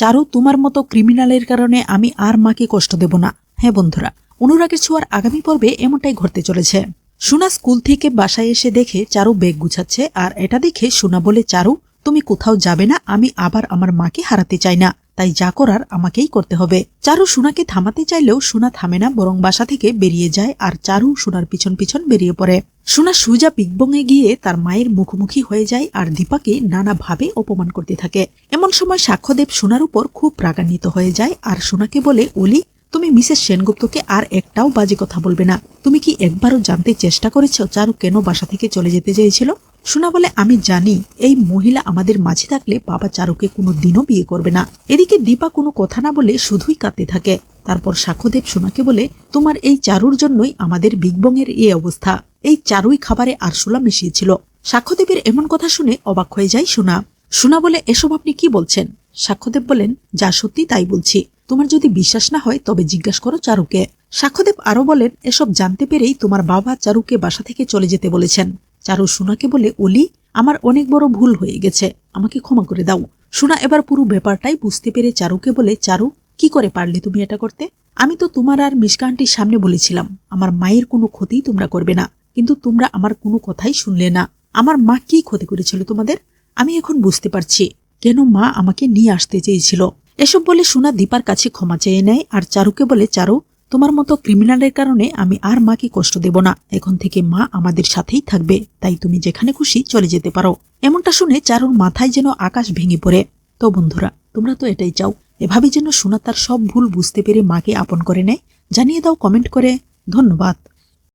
চারু তোমার মতো ক্রিমিনালের কারণে আমি আর মাকে কষ্ট দেব না। হ্যাঁ বন্ধুরা, অনুরাগের ছোঁয়ার আগামী পর্বে এমনটাই ঘটতে চলেছে। সোনা স্কুল থেকে বাসায় এসে দেখে চারু বেগ গুছাচ্ছে, আর এটা দেখে সোনা বলে, চারু, তুমি কোথাও যাবে না, আমি আবার আমার মাকে হারাতে চাই না। তাই যা করার আমাকেই করতে হবে। চারু সোনাকে থামাতে চাইলেও সোনা থামে না, বরং বাসা থেকে বেরিয়ে যায় আর চারু সোনার পিছন পিছন বেরিয়ে পড়ে। সোনা সুজা পিকবঙ্গে গিয়ে তার মায়ের মুখোমুখি হয়ে যায় আর দীপাকে নানাভাবে অপমান করতে থাকে। এমন সময় সাক্ষ্যদেব সোনার উপর খুব রাগান্বিত হয়ে যায় আর সোনাকে বলে অলি তুমি মিসেস সেনগুপ্তকে আর একটাও বাজে কথা বলবে না। তুমি কি একবারও জানতে চেষ্টা করেছ চারু কেন বাসা থেকে চলে যেতে চেয়েছিল? সোনা বলে, আমি জানি এই মহিলা আমাদের মাঝে থাকলে বাবা চারুকে কোনো দিনও বিয়ে করবে না। এদিকে দীপা কোনো কথা না বলে শুধুই কাঁদতে থাকে। তারপর সাক্ষ্যদেব সোনাকে বলে, তোমার এই চারুর জন্যই আমাদের বিগবংয়ের এই অবস্থা। এই চারুই খাবারে আরশোলা মিশিয়েছিল সাক্ষ্যদেবের এমন কথা শুনে অবাক হয়ে যায় সোনা। সোনা বলে, এসব আপনি কি বলছেন সাক্ষ্যদেব বলেন, যা সত্যি তাই বলছি। তোমার যদি বিশ্বাস না হয়, তবে জিজ্ঞাসা করো চারুকে সাক্ষ্যদেব আরও বলেন, এসব জানতে পেরেই তোমার বাবা চারুকে বাসা থেকে চলে যেতে বলেছেন। চারু সোনাকে বলে, অলি, আমার অনেক বড় ভুল হয়ে গেছে। আমাকে ক্ষমা করে দাও। সোনা এবার পুরো ব্যাপারটাই বুঝতে পেরে চারুকে বলে, চারু, কি করে পারলে তুমি এটা করতে? আমি তো তোমার আর মিসকা আন্টির সামনে বলেছিলাম, আমার মায়ের কোনো ক্ষতি তোমরা করবে না। কিন্তু তোমরা আমার কোনো কথাই শুনলে না। আমার মা কি ক্ষতি করেছিল তোমাদের? আমি এখন বুঝতে পারছি। কেন মা আমাকে নিয়ে আসতে চেয়েছিল? এসব বলে সোনা দীপার কাছে ক্ষমা চেয়ে নেয় আর চারুকে বলে, চারু তোমার মতো ক্রিমিনালের কারণে আমি আর মাকে কষ্ট দেব না। এখন থেকে মা আমাদের সাথেই থাকবে। তাই তুমি যেখানে খুশি চলে যেতে পারো। এমনটা শুনে চারুর মাথায় যেন আকাশ ভেঙে পড়ে। তো বন্ধুরা, তোমরা তো এটাই চাও। এভাবে যেন সোনা তার সব ভুল বুঝতে পেরে মাকে আপন করে নেয়। জানিয়ে দাও কমেন্ট করে। ধন্যবাদ।